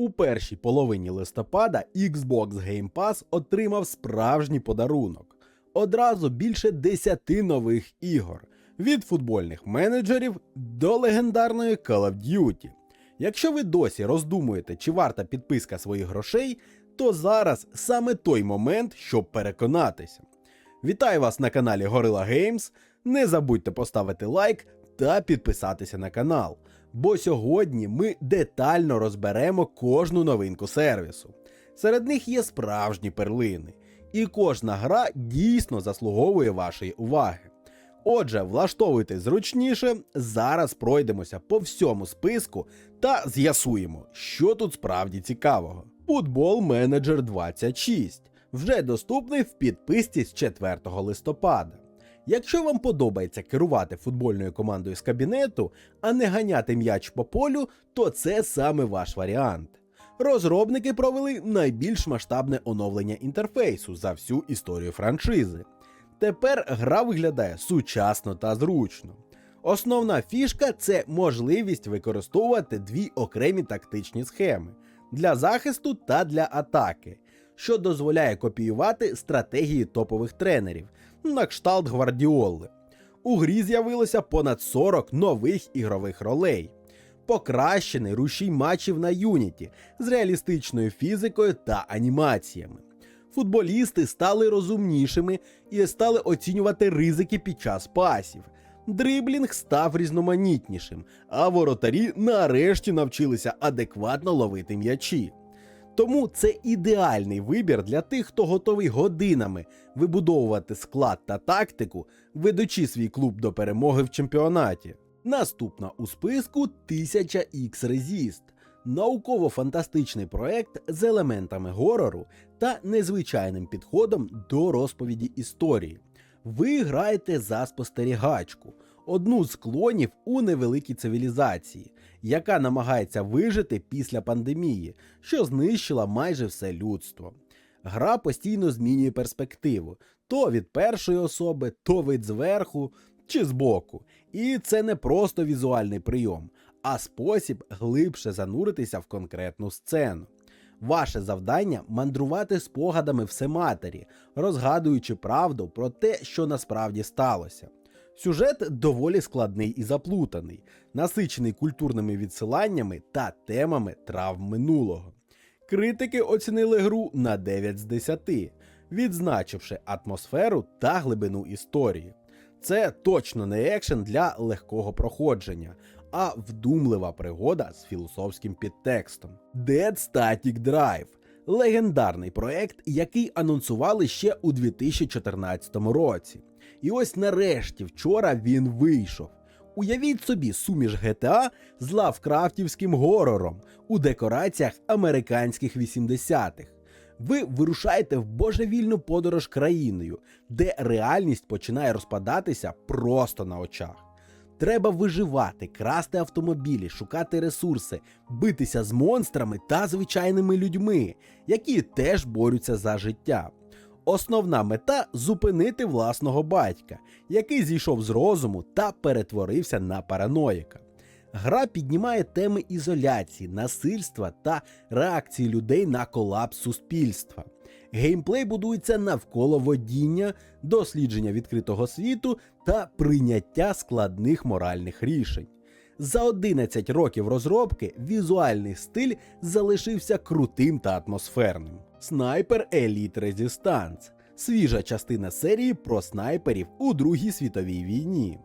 У першій половині листопада Xbox Game Pass отримав справжній подарунок. Одразу більше 10 нових ігор від футбольних менеджерів до легендарної Call of Duty. Якщо ви досі роздумуєте, чи варта підписка своїх грошей, то зараз саме той момент, щоб переконатися. Вітаю вас на каналі Gorilla Games. Не забудьте поставити лайк та підписатися на канал. Бо сьогодні ми детально розберемо кожну новинку сервісу. Серед них є справжні перлини, і кожна гра дійсно заслуговує вашої уваги. Отже, влаштовуйтесь зручніше, зараз пройдемося по всьому списку та з'ясуємо, що тут справді цікавого. Футбол Менеджер 26 вже доступний в підписці з 4 листопада. Якщо вам подобається керувати футбольною командою з кабінету, а не ганяти м'яч по полю, то це саме ваш варіант. Розробники провели найбільш масштабне оновлення інтерфейсу за всю історію франшизи. Тепер гра виглядає сучасно та зручно. Основна фішка це можливість використовувати дві окремі тактичні схеми для захисту та для атаки, що дозволяє копіювати стратегії топових тренерів на кшталт гвардіоли. У грі з'явилося понад 40 нових ігрових ролей, покращений рушій матчів на Юніті з реалістичною фізикою та анімаціями. Футболісти стали розумнішими і стали оцінювати ризики під час пасів. Дриблінг став різноманітнішим, а воротарі нарешті навчилися адекватно ловити м'ячі. Тому це ідеальний вибір для тих, хто готовий годинами вибудовувати склад та тактику, ведучи свій клуб до перемоги в чемпіонаті. Наступна у списку 1000X Resist науково-фантастичний проект з елементами горору та незвичайним підходом до розповіді історії. Ви граєте за спостерігачку, одну з клонів у невеликій цивілізації, яка намагається вижити після пандемії, що знищила майже все людство. Гра постійно змінює перспективу то від першої особи, то від зверху чи збоку. І це не просто візуальний прийом, а спосіб глибше зануритися в конкретну сцену. Ваше завдання мандрувати спогадами всематері, розгадуючи правду про те, що насправді сталося. Сюжет доволі складний і заплутаний, насичений культурними відсиланнями та темами травм минулого. Критики оцінили гру на 9 з 10, відзначивши атмосферу та глибину історії. Це точно не екшен для легкого проходження, а вдумлива пригода з філософським підтекстом. Dead Static Drive легендарний проект, який анонсували ще у 2014 році. І ось нарешті вчора він вийшов. Уявіть собі суміш GTA з лавкрафтівським горором у декораціях американських 80-х. Ви вирушаєте в божевільну подорож країною, де реальність починає розпадатися просто на очах. Треба виживати, красти автомобілі, шукати ресурси, битися з монстрами та звичайними людьми, які теж борються за життя. Основна мета зупинити власного батька, який зійшов з розуму та перетворився на параноїка. Гра піднімає теми ізоляції, насильства та реакції людей на колапс суспільства. Геймплей будується навколо водіння, дослідження відкритого світу та прийняття складних моральних рішень. За 11 років розробки візуальний стиль залишився крутим та атмосферним. Снайпер Elite Resistance свіжа частина серії про снайперів у Другій світовій війні.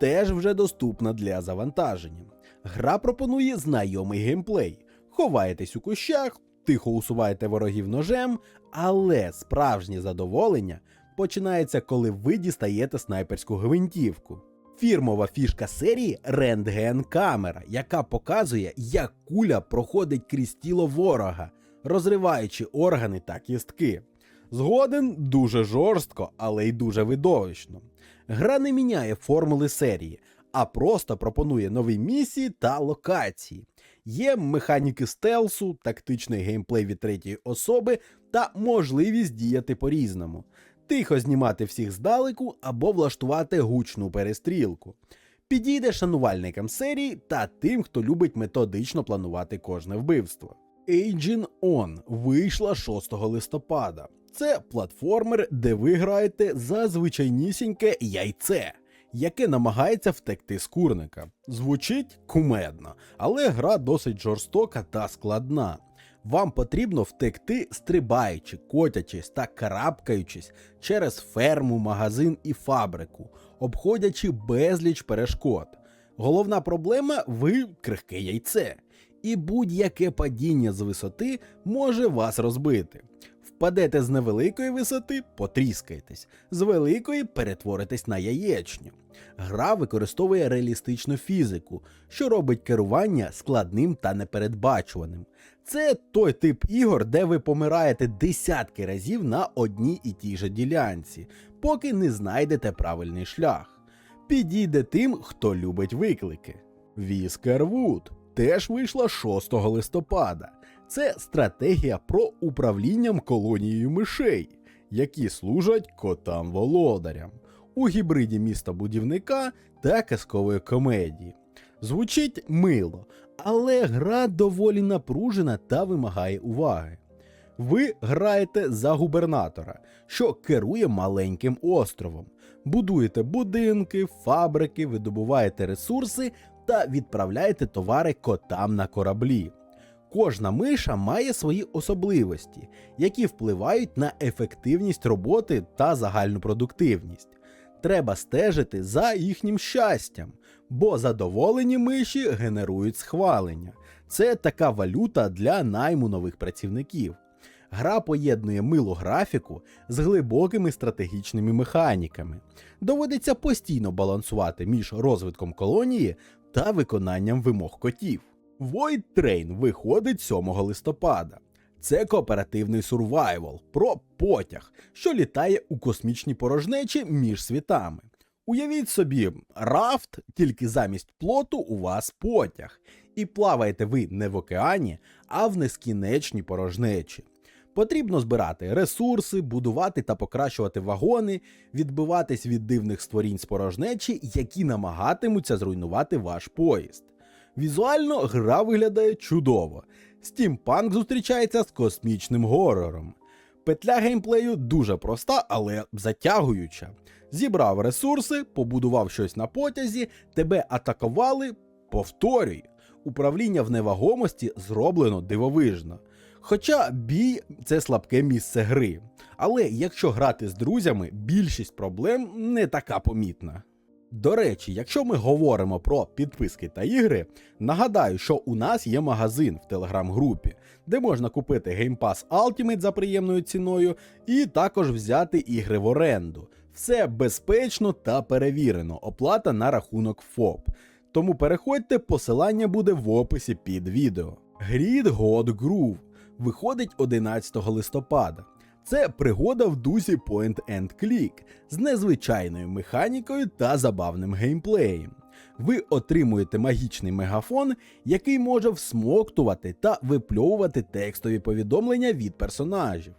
Теж вже доступна для завантаження. Гра пропонує знайомий геймплей. Ховаєтесь у кущах, тихо усуваєте ворогів ножем, але справжнє задоволення починається, коли ви дістаєте снайперську гвинтівку. Фірмова фішка серії рентген камера, яка показує, як куля проходить крізь тіло ворога, розриваючи органи та кістки. Згоден дуже жорстко, але й дуже видовищно. Гра не міняє формули серії, а просто пропонує нові місії та локації. Є механіки стелсу, тактичний геймплей від третьої особи та можливість діяти по-різному, тихо знімати всіх здалеку або влаштувати гучну перестрілку. Підійде шанувальникам серії та тим, хто любить методично планувати кожне вбивство. Agent On вийшла 6 листопада. Це платформер, де ви граєте за звичайнісіньке яйце, яке намагається втекти з курника. Звучить кумедно, але гра досить жорстока та складна. Вам потрібно втекти, стрибаючи, котячись та карабкаючись через ферму, магазин і фабрику, обходячи безліч перешкод. Головна проблема ви крихке яйце, і будь-яке падіння з висоти може вас розбити. Впадете з невеликої висоти, потріскаєтесь, з великої перетворитесь на яєчню. Гра використовує реалістичну фізику, що робить керування складним та непередбачуваним. Це той тип ігор, де ви помираєте десятки разів на одній і тій же ділянці, поки не знайдете правильний шлях. Підійде тим, хто любить виклики. Віскервуд теж вийшла 6 листопада. Це стратегія про управлінням колонією мишей, які служать котам-володарям у гібриді міста будівника та казкової комедії. Звучить мило, але гра доволі напружена та вимагає уваги. Ви граєте за губернатора, що керує маленьким островом, будуєте будинки, фабрики, видобуваєте ресурси та відправляєте товари котам на кораблі. Кожна миша має свої особливості, які впливають на ефективність роботи та загальну продуктивність. Треба стежити за їхнім щастям, бо задоволені миші генерують схвалення. Це така валюта для найму нових працівників. Гра поєднує милу графіку з глибокими стратегічними механіками. Доводиться постійно балансувати між розвитком колонії та виконанням вимог котів. Void Train виходить 7 листопада. Це кооперативний сурвайвал про потяг, що літає у космічній порожнечі між світами. Уявіть собі, рафт, тільки замість плоту у вас потяг, і плаваєте ви не в океані, а в нескінченній порожнечі. Потрібно збирати ресурси, будувати та покращувати вагони, відбиватись від дивних створінь з порожнечі, які намагатимуться зруйнувати ваш поїзд. Візуально гра виглядає чудово. Стімпанк зустрічається з космічним горором. Петля геймплею дуже проста, але затягуюча. Зібрав ресурси, побудував щось на потязі, тебе атакували, повторюй. Управління в невагомості зроблено дивовижно. Хоча бій це слабке місце гри. Але якщо грати з друзями, більшість проблем не така помітна. До речі, якщо ми говоримо про підписки та ігри, нагадаю, що у нас є магазин в телеграм-групі, де можна купити Game Pass Ultimate за приємною ціною і також взяти ігри в оренду. Все безпечно та перевірено, оплата на рахунок ФОП. Тому переходьте, посилання буде в описі під відео. Grid God Groove виходить 11 листопада. Це пригода в дусі Point and Click з незвичайною механікою та забавним геймплеєм. Ви отримуєте магічний мегафон, який може всмоктувати та випльовувати текстові повідомлення від персонажів.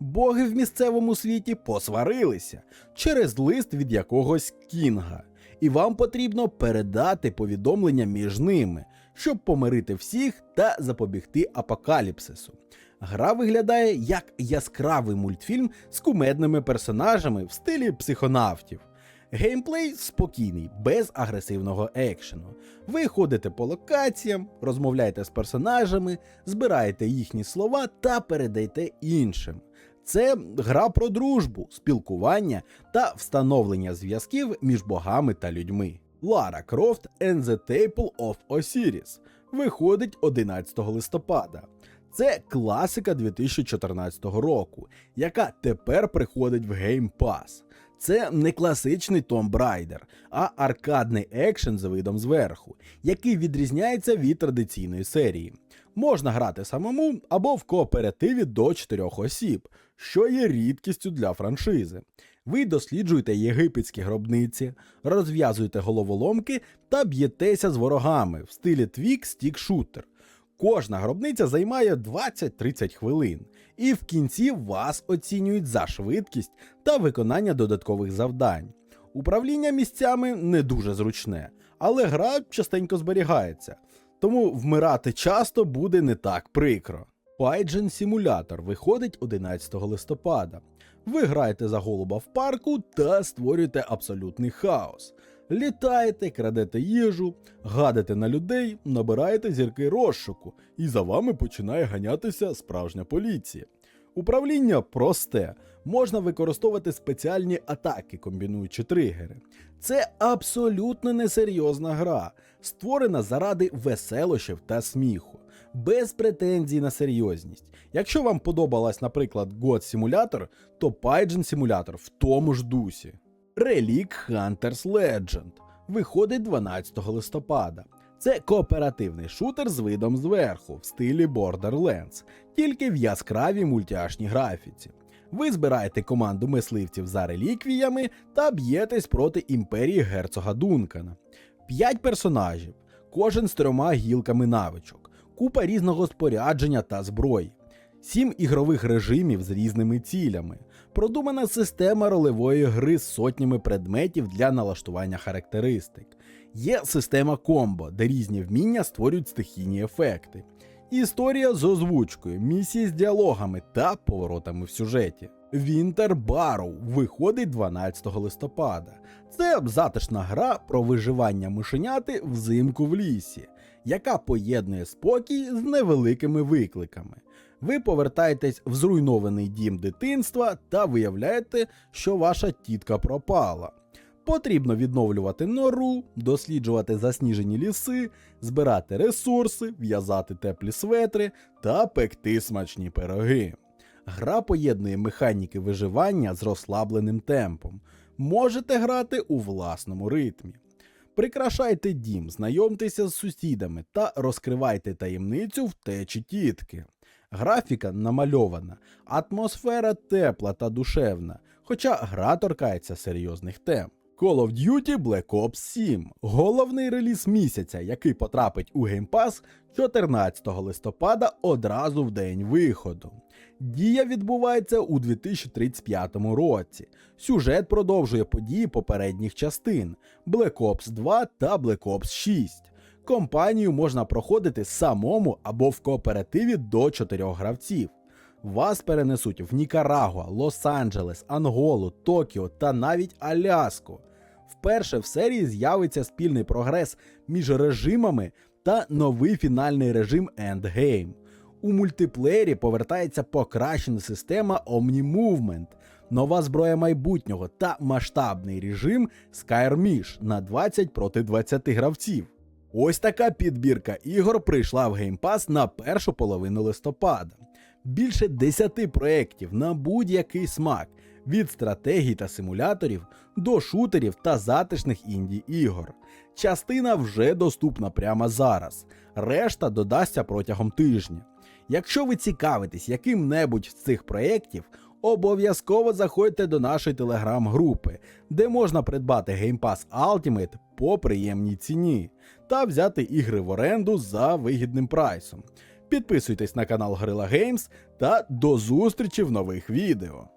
Боги в місцевому світі посварилися через лист від якогось кінга, і вам потрібно передати повідомлення між ними, щоб помирити всіх та запобігти апокаліпсису. Гра виглядає як яскравий мультфільм з кумедними персонажами в стилі психонавтів. Геймплей спокійний, без агресивного екшену. Ви ходите по локаціям, розмовляєте з персонажами, збираєте їхні слова та передаєте іншим. Це гра про дружбу, спілкування та встановлення зв'язків між богами та людьми. Lara Croft and the Temple of Osiris виходить 11 листопада. Це класика 2014 року, яка тепер приходить в Game Pass. Це не класичний Tomb Raider, а аркадний екшен з видом зверху, який відрізняється від традиційної серії. Можна грати самому або в кооперативі до 4 осіб, що є рідкістю для франшизи. Ви досліджуєте єгипетські гробниці, розв'язуєте головоломки та б'єтеся з ворогами в стилі твік стік шутер. Кожна гробниця займає 20-30 хвилин, і в кінці вас оцінюють за швидкість та виконання додаткових завдань. Управління місцями не дуже зручне, але гра частенько зберігається. тому вмирати часто буде не так прикро. Pygen Simulator виходить 11 листопада. Ви граєте за голуба в парку та створюєте абсолютний хаос. Літаєте, крадете їжу, гадите на людей, набираєте зірки розшуку, і за вами починає ганятися справжня поліція. Управління просте, можна використовувати спеціальні атаки, комбінуючи тригери. Це абсолютно несерйозна гра, створена заради веселощів та сміху, без претензій на серйозність. Якщо вам подобалась, наприклад, God Simulator, то Pygen Simulator в тому ж дусі. Relic Hunters Legend виходить 12 листопада. Це кооперативний шутер з видом зверху в стилі Borderlands, тільки в яскравій мультяшній графіці. Ви збираєте команду мисливців за реліквіями та б'єтесь проти імперії герцога Дункана. П'ять персонажів, кожен з трьома гілками навичок, купа різного спорядження та зброї, сім ігрових режимів з різними цілями, продумана система ролевої гри з сотнями предметів для налаштування характеристик. Є система комбо, де різні вміння створюють стихійні ефекти. Історія з озвучкою, місії з діалогами та поворотами в сюжеті. Winter Barrow виходить 12 листопада. Це затишна гра про виживання мишеняти взимку в лісі, яка поєднує спокій з невеликими викликами. Ви повертаєтесь в зруйнований дім дитинства та виявляєте, що ваша тітка пропала. Потрібно відновлювати нору, досліджувати засніжені ліси, збирати ресурси, в'язати теплі светри та пекти смачні пироги. Гра поєднує механіки виживання з розслабленим темпом. Можете грати у власному ритмі. Прикрашайте дім, знайомтеся з сусідами та розкривайте таємницю втечі тітки. Графіка намальована, атмосфера тепла та душевна, хоча гра торкається серйозних тем. Call of Duty Black Ops 7 головний реліз місяця, який потрапить у Game Pass 14 листопада одразу в день виходу. Дія відбувається у 2035 році. Сюжет продовжує події попередніх частин Black Ops 2 та Black Ops 6. Компанію можна проходити самому або в кооперативі до 4 гравців. Вас перенесуть в Нікарагуа, Лос-Анджелес, Анголу, Токіо та навіть Аляску. Вперше в серії з'явиться спільний прогрес між режимами та новий фінальний режим Endgame. У мультиплеєрі повертається покращена система Omni Movement, нова зброя майбутнього та масштабний режим Skyrmish на 20 проти 20 гравців. Ось така підбірка ігор прийшла в Game Pass на першу половину листопада. Більше 10 проєктів на будь-який смак від стратегій та симуляторів до шутерів та затишних інді ігор. Частина вже доступна прямо зараз, решта додасться протягом тижня. Якщо ви цікавитесь яким-небудь з цих проєктів, обов'язково заходьте до нашої телеграм-групи, де можна придбати Game Pass Ultimate по приємній ціні та взяти ігри в оренду за вигідним прайсом. Підписуйтесь на канал Gorilla Games та до зустрічі в нових відео.